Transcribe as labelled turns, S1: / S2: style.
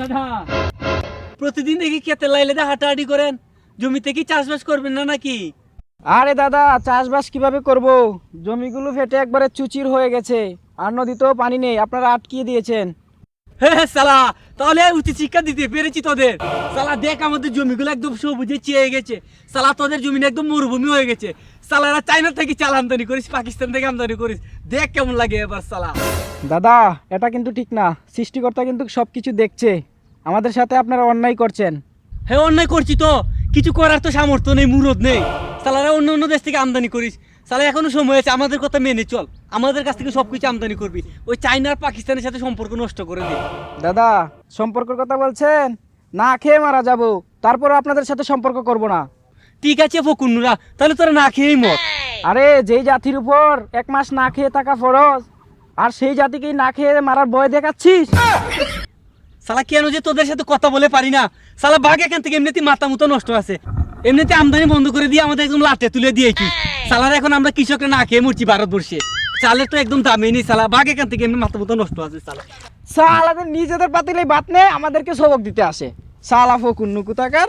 S1: দাদা। প্রতিদিন দেখি খেতে লাইলে দা হাঁটাহাঁটি করেন। জমিতে কি চাষবাস করবেন না নাকি?
S2: আরে দাদা, চাষবাস কীভাবে করব? জমিগুলো ফেটে একবারে চুচির হয়ে গেছে। আর নদীতেও পানি নেই, আপনারা আটকিয়ে দিয়েছেন।
S1: হে হে, সালা তাহলে উচিত শিক্ষা দিতে পেরেছি তোদের। সালা দেখ আমাদের জমিগুলো একদম সবুজে চেয়ে গেছে। সালা তোদের জমি একদম মরুভূমি হয়ে গেছে। সালারা চাইনা থেকে চাল আমদানি করিস পাকিস্তান থেকে আমদানি করিস। দেখ কেমন লাগে এবার সালা।
S2: দাদা এটা কিন্তু ঠিক না। সৃষ্টিকর্তা কিন্তু সব কিছু দেখছে। আমাদের সাথে আপনারা অন্যায় করছেন।
S1: হ্যাঁ অন্যায় করছি তো। কিছু করার তো সামর্থ্য নেই মুরদ নেই। সালারা অন্য অন্য দেশ থেকে আমদানি করিস। সালা এখনও সময় আছে আমাদের কথা মেনে চল। আমাদের কাছ থেকে সব কিছু আমদানি করবি। ওই চাইনা আর পাকিস্তানের সাথে সম্পর্ক নষ্ট করে দে।
S2: দাদা সম্পর্কের কথা বলছেন? না খেয়ে মারা যাব। তারপর আপনাদের সাথে সম্পর্ক করব না।
S1: ঠিক আছে ফকুন্নুরা তাহলে তোরা না খেয়েই মর।
S2: আরে যেই জাতির উপর এক মাস না খেয়ে থাকা ফরজ আর সেই জাতিকেই না খেয়ে মারার ভয় দেখাচ্ছিস?
S1: সালা কেন যে তোদের সাথে কথা বলে পারি না? সালা বাঘ এখান থেকে এমনিতে মাথা মতো নষ্ট আছে। এমনিতে আমদানি বন্ধ করে দিয়ে আমাদের একদম লাটে তুলে দিয়েছি সালার এখন আমরা কৃষকরা না খেয়ে মরছি ভারতবর্ষে। চালের তো একদম দামই নেই সালা বাঘ এখান থেকে এমনি মাথা মতো নষ্ট আছে সালা
S2: সালাদের নিজেদের পাতিলে বাত নেই, আমাদেরকে সবক দিতে আসে। সালা ফকুন্নু কুতাকার